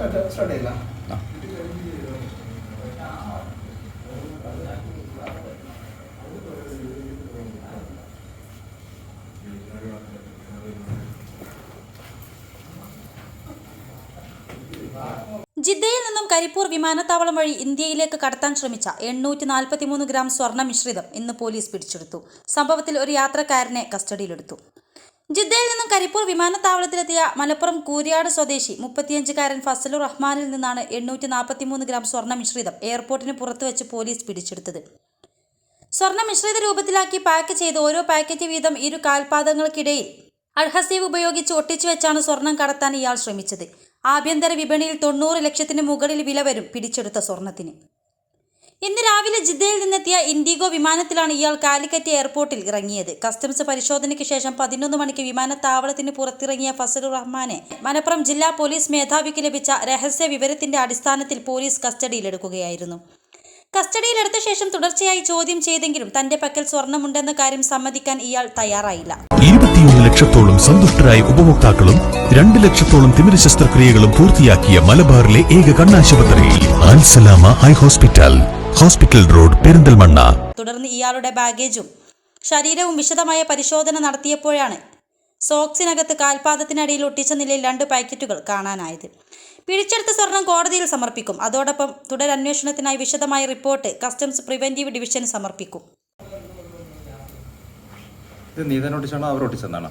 Start ചെയ്യില്ല ജിദ്ദയിൽ നിന്നും കരിപ്പൂർ വിമാനത്താവളം വഴി ഇന്ത്യയിലേക്ക് കടത്താൻ ശ്രമിച്ച എണ്ണൂറ്റി നാൽപ്പത്തിമൂന്ന് ഗ്രാം സ്വർണ മിശ്രിതം ഇന്ന് പോലീസ് പിടിച്ചെടുത്തു. സംഭവത്തിൽ ഒരു യാത്രക്കാരനെ കസ്റ്റഡിയിലെടുത്തു. ജിദ്ദയിൽ നിന്നും കരിപ്പൂർ വിമാനത്താവളത്തിലെത്തിയ മലപ്പുറം കൂരിയാട് സ്വദേശി മുപ്പത്തിയഞ്ചുകാരൻ ഫസലുർ റഹ്മാനിൽ നിന്നാണ് എണ്ണൂറ്റി നാൽപ്പത്തി മൂന്ന് ഗ്രാം സ്വർണ മിശ്രിതം എയർപോർട്ടിന് പുറത്ത് വെച്ച് പോലീസ് പിടിച്ചെടുത്തത്. സ്വർണ മിശ്രിത രൂപത്തിലാക്കി പാക്ക് ചെയ്ത് ഓരോ പാക്കറ്റ് വീതം ഇരു കാൽപാദങ്ങൾക്കിടയിൽ അഡ്ഹസീവ് ഉപയോഗിച്ച് ഒട്ടിച്ചു വെച്ചാണ് സ്വർണം കടത്താൻ ഇയാൾ ശ്രമിച്ചത്. ആഭ്യന്തര വിപണിയിൽ തൊണ്ണൂറ് ലക്ഷത്തിന് മുകളിൽ വില വരും പിടിച്ചെടുത്ത സ്വർണത്തിന്. ഇന്ന് രാവിലെ ജിദ്ദയിൽ നിന്നെത്തിയ ഇൻഡിഗോ വിമാനത്തിലാണ് ഇയാൾ കാലിക്കറ്റ് എയർപോർട്ടിൽ ഇറങ്ങിയത്. കസ്റ്റംസ് പരിശോധനയ്ക്ക് ശേഷം പതിനൊന്ന് മണിക്ക് വിമാനത്താവളത്തിന് പുറത്തിറങ്ങിയ ഫസലുർ റഹ്മാനെ മലപ്പുറം ജില്ലാ പോലീസ് മേധാവിക്ക് ലഭിച്ച രഹസ്യ വിവരത്തിന്റെ അടിസ്ഥാനത്തിൽ പോലീസ് കസ്റ്റഡിയിലെടുക്കുകയായിരുന്നു. കസ്റ്റഡിയിലെടുത്ത ശേഷം തുടർച്ചയായി ചോദ്യം ചെയ്തെങ്കിലും തന്റെ പക്കൽ സ്വർണമുണ്ടെന്ന കാര്യം സമ്മതിക്കാൻ ഇയാൾ തയ്യാറായില്ല. ഇരുപത്തിയൊന്ന് ലക്ഷത്തോളം സന്തുഷ്ടരായ ഉപഭോക്താക്കളും രണ്ട് ലക്ഷത്തോളം തിമിര ശസ്ത്രക്രിയകളും പൂർത്തിയാക്കിയ മലബാറിലെ ഏക കണ്ണാശുപത്രി ആൻസലാമ eye hospital. Hospital road Perinthalmanna. തുടർന്ന് ഇയാളുടെ ബാഗേജും ശരീരവും വിശദമായ പരിശോധന നടത്തിയപ്പോഴാണ് സോക്സിനകത്ത് കാൽപാദത്തിനടിയിൽ ഒട്ടിച്ച നിലയിൽ രണ്ട് പാക്കറ്റുകൾ കാണാനായത്. പിടിച്ചെടുത്ത സ്വർണം കോടതിയിൽ സമർപ്പിക്കും. അതോടൊപ്പം തുടരന്വേഷണത്തിനായി വിശദമായ റിപ്പോർട്ട് കസ്റ്റംസ് പ്രിവെന്റീവ് ഡിവിഷൻ സമർപ്പിക്കും. ഇത് നീതനോട്ടിച്ചാണോ തന്നെ